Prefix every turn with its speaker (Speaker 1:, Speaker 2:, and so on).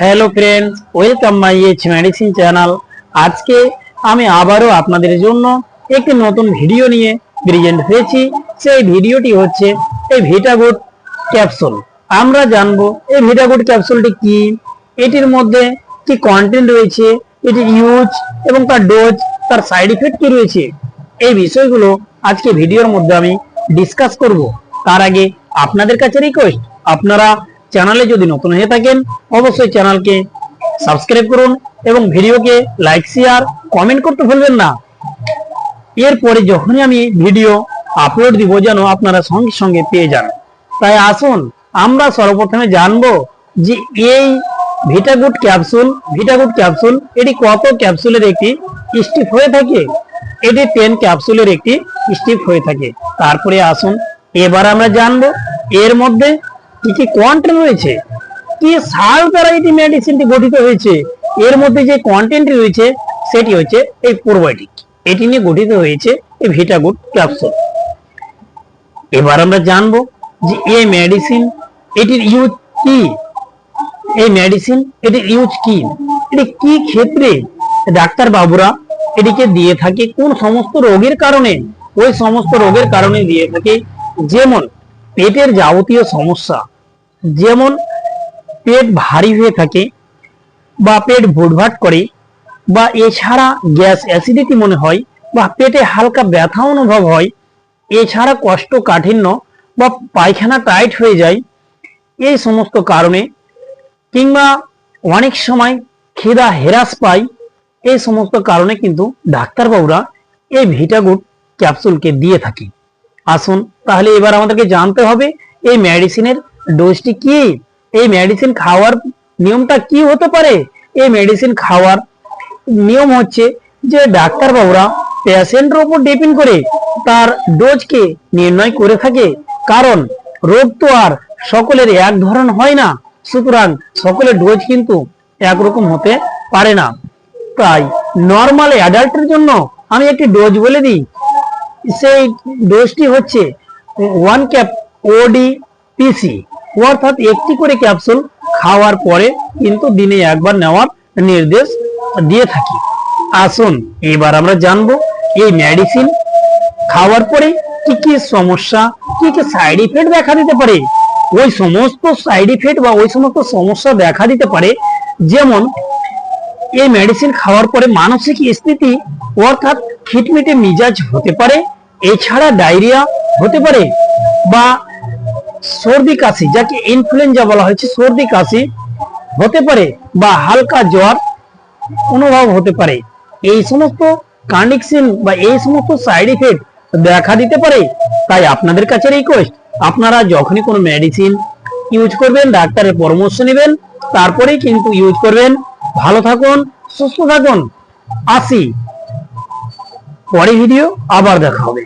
Speaker 1: Hello friends welcome my H medicine channel আজকে আমি আবারও আপনাদের জন্য একটি নতুন ভিডিও নিয়ে প্রেজেন্ট হয়েছি। সেই ভিডিওটি হচ্ছে এই ভিটাগুড ক্যাপসুল আমরা জানব এই ভিটাগুড ক্যাপসুলটি কি, এটির মধ্যে কি কন্টেন্ট রয়েছে, এটি ইউজ এবং তার ডোজ তার সাইড ইফেক্ট কি রয়েছে? এই বিষয়গুলো আজকে ভিডিওর মধ্যে আমি ডিসকাস করব। তার আগে আপনাদের কাছে রিকোয়েস্ট আপনারা চ্যানেলে যদি নতুন হয়ে থাকেন, অবশ্যই চ্যানেলকে সাবস্ক্রাইব করুন এবং ভিডিওকে লাইক, শেয়ার, কমেন্ট করতে ভুলবেন না। এরপরে যখনই আমি ভিডিও আপলোড দিব, যেন আপনারা সঙ্গে সঙ্গে পেয়ে যান। তাই আসুন, আমরা সর্বপ্রথমে জানব যে এই ভিটাগুড ক্যাপসুল ভিটাগুড ক্যাপসুল এটি কত ক্যাপসুলের একটি স্টিপ হয়ে থাকে? এটি টেন ক্যাপসুলের একটি স্টিপ হয়ে থাকে। তারপরে আসুন, এবার আমরা জানব এর মধ্যে কি কি কোয়ান্টেন্ট রয়েছে? কি সাল দ্বারা এটি মেডিসিনটি গঠিত হয়েছে? এর মধ্যে যে কন্টেন্ট রয়েছে, সেটি হচ্ছে এই প্রোবায়োটিক এটি নিয়ে গঠিত হয়েছে এই ভিটাগুড ক্যাপসুল এবার আমরা জানব যে এই মেডিসিন এটির ইউজ কি? এই মেডিসিন এটির ইউজ কি? এটি কি ক্ষেত্রে ডাক্তার বাবুরা এটিকে দিয়ে থাকে? কোন সমস্ত রোগের কারণে? ওই সমস্ত রোগের কারণে দিয়ে থাকে। যেমন পেটের যাবতীয় সমস্যা, যেমন পেট ভারী হয়ে থাকে বা পেট ভুটভাট করে বা এছাড়া গ্যাস অ্যাসিডিটি মনে হয় বা পেটে হালকা ব্যথা অনুভব হয়, এছাড়া কষ্ট, কাঠিন্য বা পায়খানা টাইট হয়ে যায়, এই সমস্ত কারণে কিংবা অনেক সময় খিদা হেরাস পায়, এই সমস্ত কারণে কিন্তু ডাক্তারবাবুরা এই ভিটাগুড ক্যাপসুলকে দিয়ে থাকে। আসুন তাহলে এবার আমাদেরকে জানতে হবে, এই মেডিসিনের ডোজটি কি? এই মেডিসিন খাওয়ার নিয়মটা কি হতে পারে? এই মেডিসিন খাওয়ার নিয়ম হচ্ছে যে ডাক্তারবাবুরা পেশেন্টের উপর ডিপেন্ড করে তার ডোজকে নির্ণয় করে থাকে। কারণ রোগ তো আর সকলের এক ধরন হয় না, সুতরাং সকলের ডোজ কিন্তু একরকম হতে পারে না। তাই নর্মাল অ্যাডাল্টের জন্য আমি একটি ডোজ বলে দিই। সেই ডোজটি হচ্ছে ওয়ান ক্যাপ ওডি পিসি অর্থাৎ একটি করে ক্যাপসুল খাওয়ার পরে কিন্তু দিনে একবার নেওয়ার নির্দেশ দিয়ে থাকি। আসুন এবার আমরা জানব এই মেডিসিন খাওয়ার পরে কি কি সমস্যা, কি কি সাইড ইফেক্ট দেখা দিতে পারে। ওই সমস্ত সাইড ইফেক্ট বা ওই সমস্ত সমস্যা দেখা দিতে পারে, যেমন এই মেডিসিন খাওয়ার পরে মানসিক স্থিতি অর্থাৎ খিটমিটে মিজাজ হতে পারে, এছাড়া ডায়রিয়া হতে পারে বা সর্দি কাশি, যাকে ইনফ্লুয়েঞ্জা বলা হয়েছে, সর্দি কাশি হতে পারে বা হালকা জ্বর অনুভব হতে পারে। এই সমস্ত কন্ডিশন বা এই সমস্ত সাইড ইফেক্ট দেখা দিতে পারে, তাই আপনাদের কাছে রিকোয়েস্ট আপনারা যখনই কোনো মেডিসিন ইউজ করবেন, ডাক্তারের পরামর্শ নেবেন তারপরেই কিন্তু ইউজ করবেন। ভালো থাকুন, সুস্থ থাকুন। আসি। পরে ভিডিও আবার দেখা হবে।